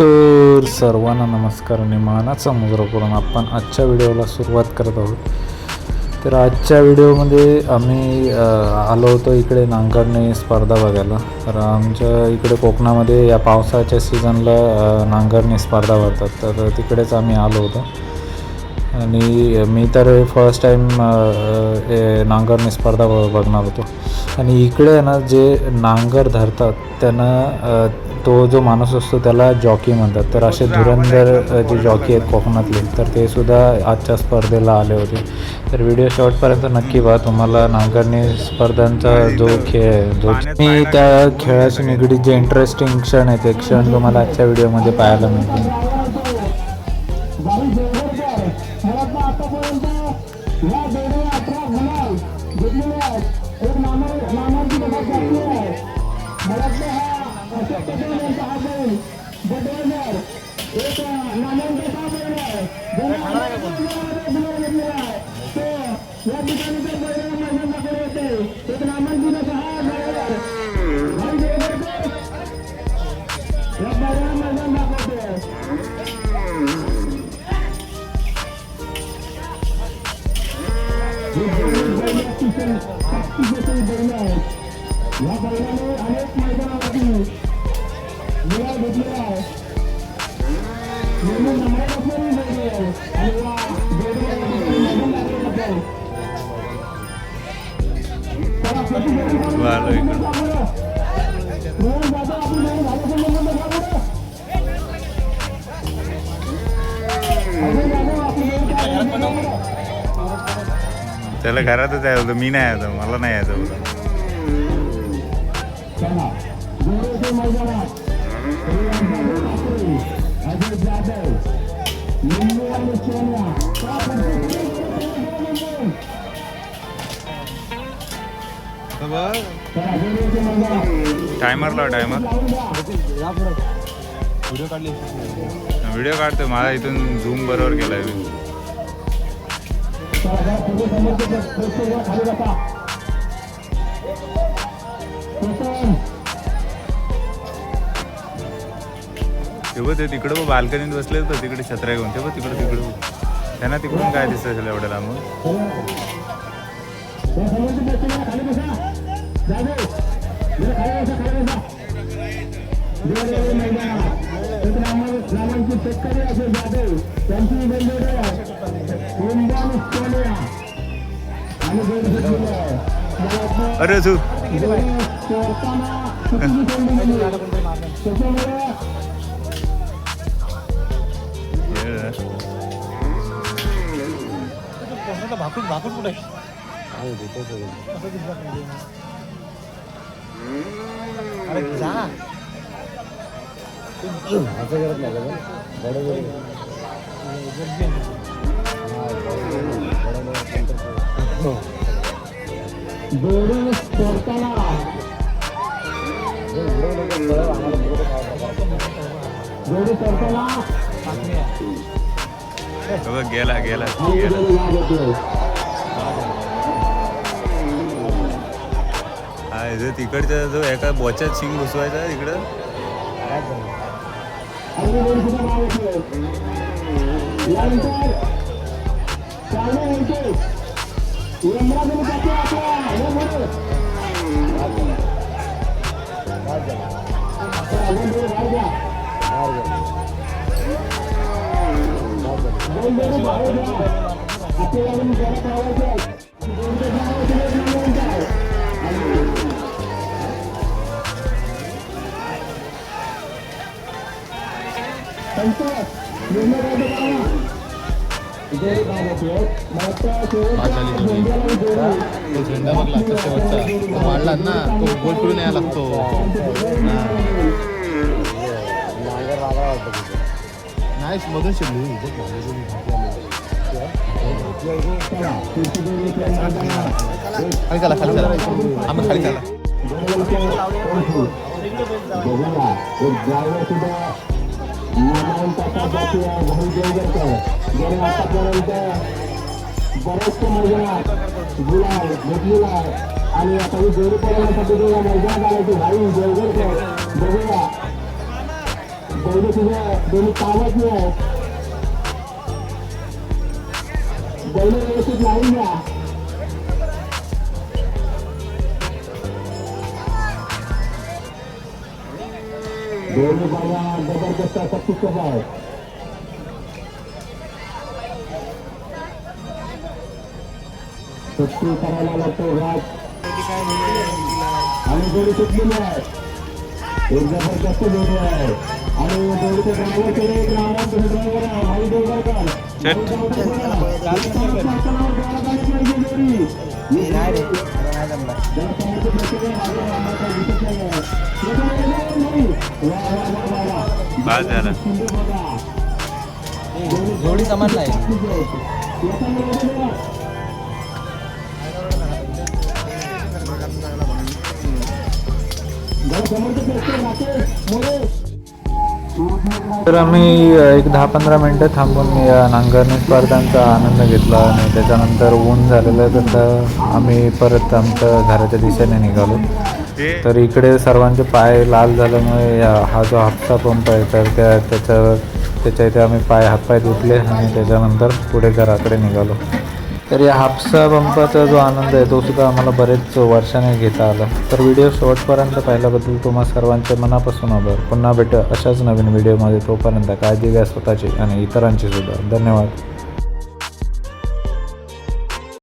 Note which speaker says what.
Speaker 1: तर सर्वांना नमस्कार आणि मानाचा मुजरा करून आपण आजच्या व्हिडिओला सुरुवात करत आहोत. तर आजच्या व्हिडिओमध्ये आम्ही आलो होतो इकडे नांगरणे स्पर्धा बघायला. तर आमच्या इकडे कोकणामध्ये या पावसाच्या सीझनला नांगरणे स्पर्धा भरतात. तर तिकडेच आम्ही आलो होतो. आणि मी तर फर्स्ट टाईम नांगरणी स्पर्धा बघणार होतो. आणि इकडे आहे ना जे नांगर धरतात त्यांना तो जो माणूस असतो त्याला जॉकी म्हणतात. तर असे धुरंधर जे जॉकी आहेत कोकणातले तर ते सुद्धा आजच्या स्पर्धेला आले होते. तर व्हिडिओ शॉर्टपर्यंत नक्की पहा. तुम्हाला नांगरणी स्पर्धांचा जो खेळ आहे जो मी त्या खेळाशी निगडीत जे इंटरेस्टिंग क्षण आहे ते क्षण तुम्हाला आजच्या व्हिडिओमध्ये पाहायला मिळतील.
Speaker 2: आहे भारतला आतापर्यंत या जोडीने अठरा गुलाल घेतलेले आहेत. एक नामर नामांची कथा घातली आहे भारतला हा अशोक पटेल यांचा हा बैल बटवेजर एक नामांकित हा बैल आहे. आहे या परिणामी अनेक मैदानावरती मुला भेटली आहे निर्णय नम्रत असलेली भेटली आहे आणि या Claro, claro.
Speaker 3: त्याला घरातच आहे होतं मी नाही यायचं मला नाही यायचं होतं. टायमर लाव टायमर व्हिडिओ काढतोय मला इथून झूम बरोबर केलाय. तेव्हा ते ते तिकडं बघ बाल्कनीत बसले तर तिकडे छत्र्या घेऊन तेव्हा तिकडं तिकडं त्यांना तिकडून काय दिसत असेल एवढ्या लांबून
Speaker 2: अरे
Speaker 3: तू
Speaker 4: भाकून भाकून कुठे अरे जा हे
Speaker 3: बघ गेला गेला. गेला हा जो तिकडचा जो एका बोच्यात शिंग घुसवायचा इकडं.
Speaker 5: काय
Speaker 2: चालू होते उमरा गुरु कहते आपला हे गुरु संतोष तो
Speaker 6: झेंडा बघला लागतो शेवटचा तो वाढला ना तो गोल फिरून यायला लागतो. नाही मधून शिरली खाली चला खाली चला आम्ही खाली चला
Speaker 2: बरेचसे मैदानात गुलाल घेतलेला आहे आणि आता ही जोडी पडण्यासाठी जो या मैदानात आल्याची भाई देवगडकर बघूया दोन्ही तुझ्या दोन्ही कामाची आहे बैल व्यवस्थित लावून घ्या दोन्ही बाया जबरदस्त असा पिकअप आहे सुट्टी करायला लागतो घाट आणि जोडी सुटलेली आहे एक जबरदस्त जोडी आहे आणि जोडीचे ड्रायव्हरकडे एक नारायण ड्रायव्हर आहे भाई देवगडकर बाद झाला. जोडी समान नाही. तर आम्ही
Speaker 1: एक दहा पंधरा मिनटं थांबून या नांगरणी स्पर्धांचा आनंद घेतला आणि त्याच्यानंतर ऊन झालेलं तर आम्ही परत आमच्या घराच्या दिशेने निघालो. तर इकडे सर्वांचे पाय लाल झाल्यामुळे हा जो हापसा पंप आहे तर त्या त्याच्या त्याच्या इथे आम्ही पाय हातपाय धुतले आणि त्याच्यानंतर पुढे घराकडे निघालो. तर या हापसा पंपाचा जो आनंद आहे तो सुद्धा आम्हाला बरेच वर्षाने घेता आला. तर व्हिडिओ शेवटपर्यंत पाहिल्याबद्दल तुम्हा सर्वांचे मनापासून आभार. पुन्हा भेटू अशाच नवीन व्हिडिओमध्ये. तोपर्यंत काळजी घ्या स्वतःची आणि इतरांची सुद्धा. धन्यवाद.